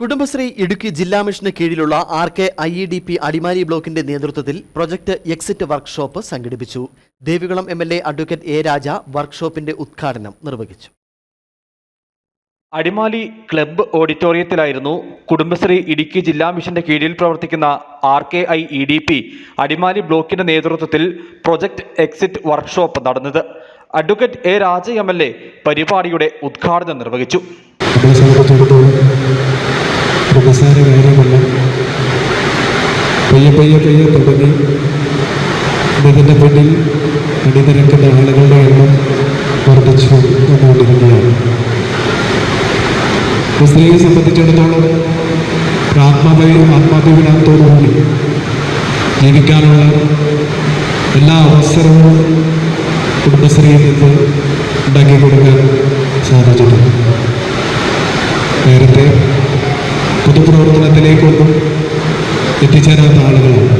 കുടുംബശ്രീ ഇടുക്കി ജില്ലാ മിഷന് കീഴിലുള്ള R K I E D P Adimali ബ്ലോക്കിന്റെ നേതൃത്വത്തിൽ പ്രൊജക്ട് എക്സിറ്റ് വർക്ക്ഷോപ്പ് സംഘടിപ്പിച്ചു. Devikulam M L A advocate A Raja വർക്ക്ഷോപ്പിന്റെ ഉദ്ഘാടനം നിർവഹിച്ചു. അടിമാലി ക്ലബ്ബ് ഓഡിറ്റോറിയത്തിലായിരുന്നു കുടുംബശ്രീ ഇടുക്കി ജില്ലാ മിഷന്റെ കീഴിൽ പ്രവർത്തിക്കുന്ന R K I E D P Adimali ബ്ലോക്കിന്റെ നേതൃത്വത്തിൽ പ്രൊജക്ട് എക്സിറ്റ് വർക്ക്ഷോപ്പ് നടന്നത്. Advocate A Raja M L A പരിപാടിയുടെ ഉദ്ഘാടനം നിർവഹിച്ചു. നിസ്സാര കാര്യമല്ല. പയ്യെ പയ്യെ പയ്യെ തുടങ്ങി. ഇതിന്റെ പിന്നിൽ അണിനിരക്കുന്ന ആളുകളുടെ എണ്ണം വർദ്ധിച്ചു വന്നുകൊണ്ടിരിക്കുകയാണ് സ്ത്രീയെ സംബന്ധിച്ചിടത്തോളം ആത്മാഭി ആത്മാഭിമാനത്തോടുകൂടി ജീവിക്കാനുള്ള എല്ലാ അവസരവും കുടുംബശ്രീയിൽ നിന്ന് ഉണ്ടാക്കി കൊടുക്കാൻ സാധിച്ചിട്ടുണ്ട്. പൊതുപ്രവർത്തനത്തിലേക്കൊന്നും എത്തിച്ചേരാത്ത ആളുകളാണ്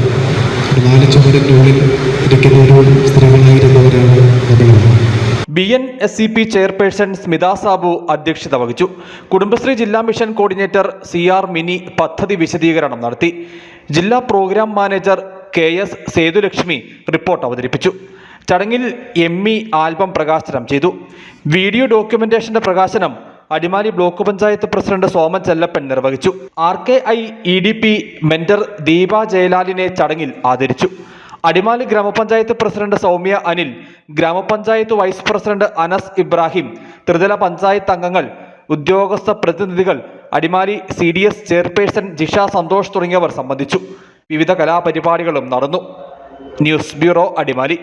ഒരു നാല് ചുമരിന്റെ ഉള്ളിൽ ഇരിക്കുന്ന ഒരു സ്ത്രീകളായിരുന്നവരാണ് നമ്മളാണ് B N S C P chairperson Smitha Sabu അധ്യക്ഷത വഹിച്ചു. കുടുംബശ്രീ ജില്ലാ mission coordinator C R Mini പദ്ധതി വിശദീകരണം നടത്തി. ജില്ലാ programme manager K S Sethulakshmi report അവതരിപ്പിച്ചു. ചടങ്ങിൽ എം ഇ ആൽബം പ്രകാശനം ചെയ്തു. വീഡിയോ ഡോക്യുമെന്റേഷന്റെ പ്രകാശനം അടിമാലി ബ്ലോക്ക് പഞ്ചായത്ത് പ്രസിഡന്റ് സോമൻ ചെല്ലപ്പൻ നിർവഹിച്ചു. R K I E D P mentor Deepa ജയലാലിനെ ചടങ്ങിൽ ആദരിച്ചു. അടിമാലി ഗ്രാമപഞ്ചായത്ത് പ്രസിഡന്റ് സൗമ്യ അനിൽ ഗ്രാമപഞ്ചായത്ത് വൈസ് പ്രസിഡന്റ് അനസ് ഇബ്രാഹിം ത്രിതല പഞ്ചായത്ത് അംഗങ്ങൾ ഉദ്യോഗസ്ഥ പ്രതിനിധികൾ Adimali C D S chairperson Jisha Santhosh തുടങ്ങിയവർ സംബന്ധിച്ചു. വിവിധ കലാപരിപാടികളും നടന്നു. News bureau Adimali.